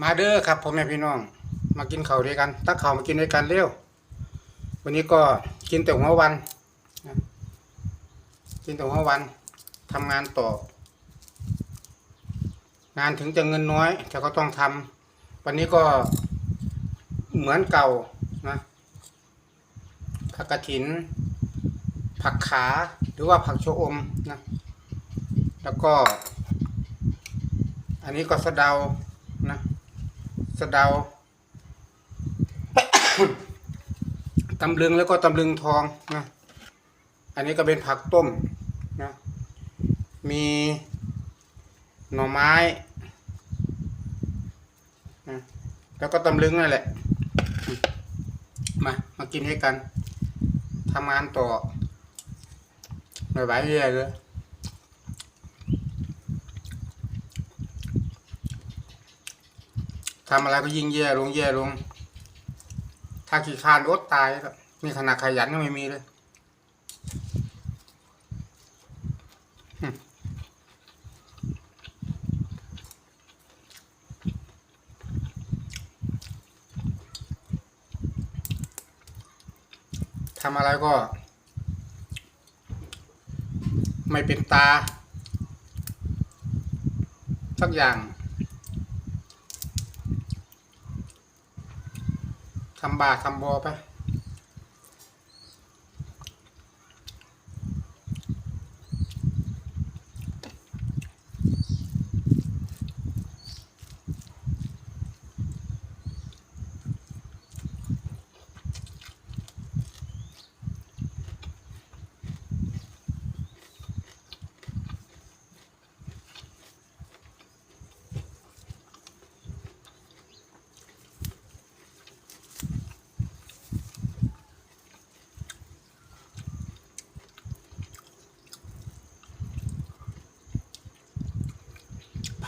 มาเด้อครับพ่อแม่พี่น้อง มากินข้าวด้วยกันตักข้าวมากินด้วยกันเร็ววันนี้ก็กินแต่หัววันกินแต่หัววันทำงานต่อ งานถึงจะเงินน้อย แต่ก็ต้องทำวันนี้ก็เหมือนเก่านะผักกระถิน ผักขาหรือว่าผักโชอมนะแล้วก็ อันนี้ก็สะเดา สะเดาตำลึงแล้วก็ตำลึงทองนะอันนี้ก็เป็นผักต้มนะมีหน่อไม้นะแล้วก็ตำลึงนั่นแหละ มา มากินให้กันทำงานต่อไม่ไหวแย่เลย ทำอะไรก็ยิ่งแย่ลงแย่ลง ถ้าขี้คร้านอดตายแล้วนี่ขนาดขยันก็ไม่มีเลยทำอะไรก็ ไม่เป็นตาสักอย่าง ทำบาทำบอไป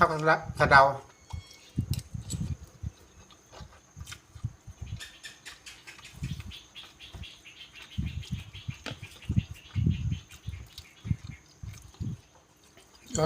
พักละสะเดาก็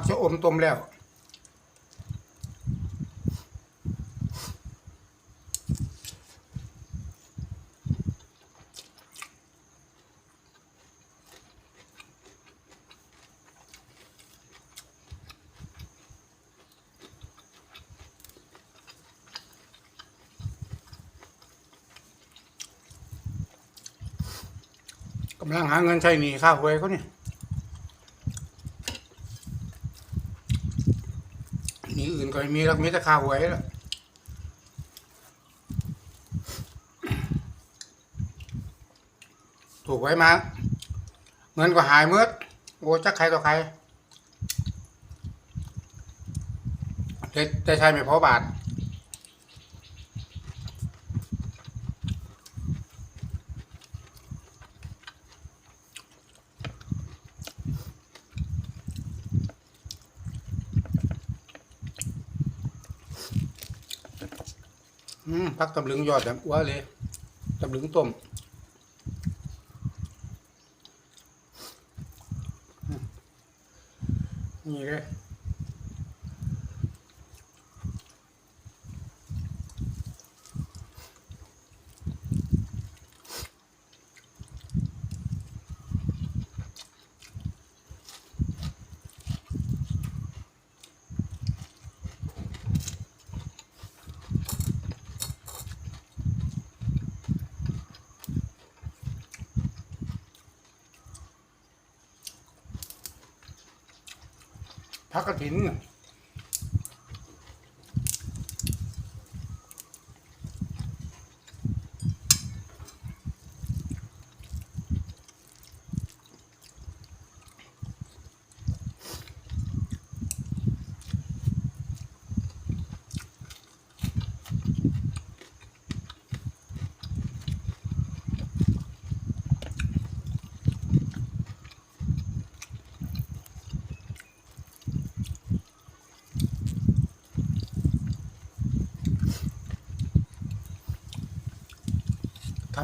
ผักชะอมต้มแล้ว กำลังหาเงินใช้หนี้ค่าหวยเขาเนี่ย หนี่อื่นก็ไม่มีแล้วมีแต่ข่าหวยแล้วถูกไว้มา เงินก็หายเมื่อโอ้จักใครต่อใครแต่ใช้ไม่พอบาท อืมพักตำลึงยอดแบบอ้วเลยตำลึงต้มอืมนี่เลย พักกระถิน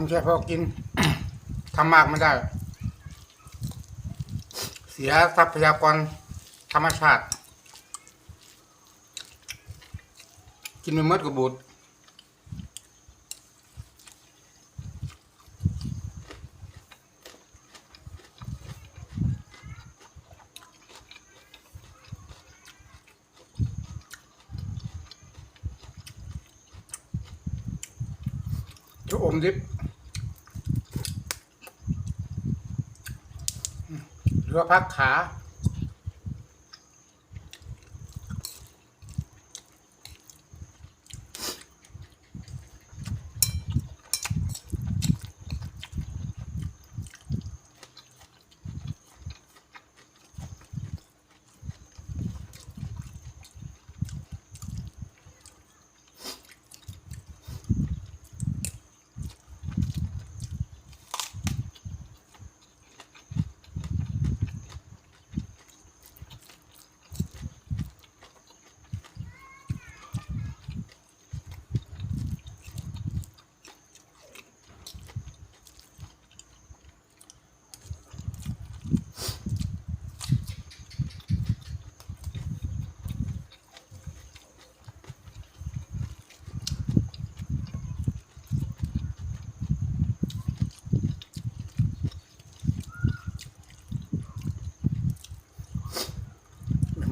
ำแค่พอกิน ทำมากไม่ได้ เสียทรัพยากรธรรมชาติ กินไม่หมดก็บูดจะอมดิบ หรือว่าพักขา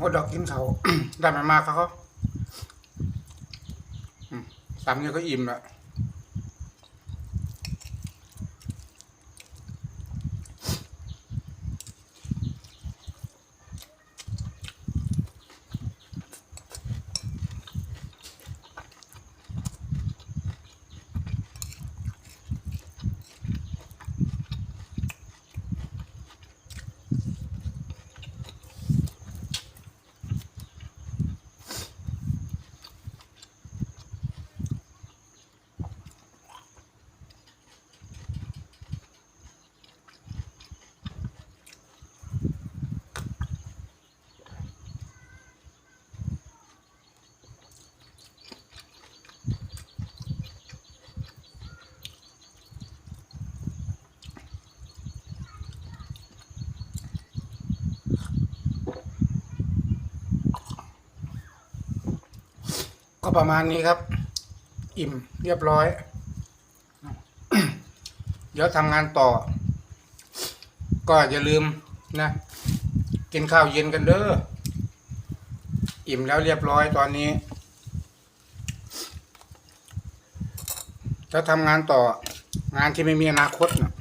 หมดดอกกินเขา ได้มามากเขาสามเนี่ยก็อิ่มละ ก็ประมาณนี้ครับ อิ่มเรียบร้อย เดี๋ยวทำงานต่อ ก็อย่าลืมนะ กินข้าวเย็นกันเด้ออิ่มแล้วเรียบร้อยตอนนี้จะทำงานต่องานที่ไม่มีอนาคตนะ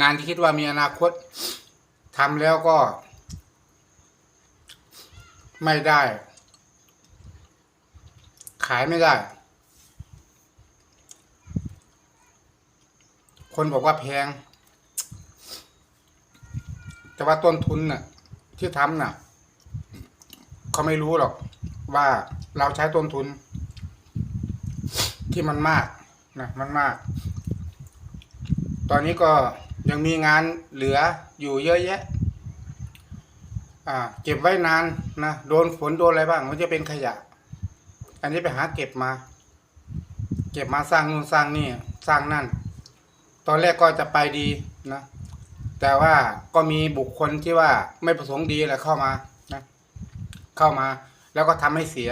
งานที่คิดว่ามีอนาคตทำแล้วก็ ไม่ได้ ขายไม่ได้ คนบอกว่าแพง แต่ว่าต้นทุนน่ะ ที่ทำน่ะเขาไม่รู้หรอกว่าเราใช้ต้นทุน ที่มันมากนะมันมาก ตอนนี้ก็ ยังมีงานเหลืออยู่เยอะแยะ อ่า เก็บไว้นานนะโดนฝนโดนอะไรบ้าง มันจะเป็นขยะ อันนี้ไปหาเก็บมา เก็บมาสร้างนู่นสร้างนี่สร้างนั่น ตอนแรกก็จะไปดีนะแต่ว่าก็มีบุคคลที่ว่าไม่ประสงค์ดีแหละเข้ามานะเข้ามา แล้วก็ทำให้เสีย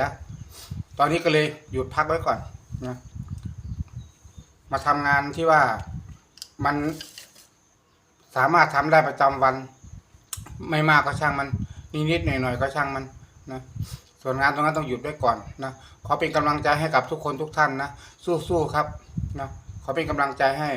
ตอนนี้ก็เลยหยุดพักไว้ก่อนนะมาทำงานที่ว่ามัน สามารถทำได้ประจำวัน ไม่มากก็ช่างมัน นิดๆหน่อยๆก็ช่างมันนะส่วนงานตรงนั้นต้องหยุดไว้ก่อนนะขอเป็นกำลังใจให้กับทุกคนทุกท่านนะสู้ๆครับนะขอเป็นกำลังใจให้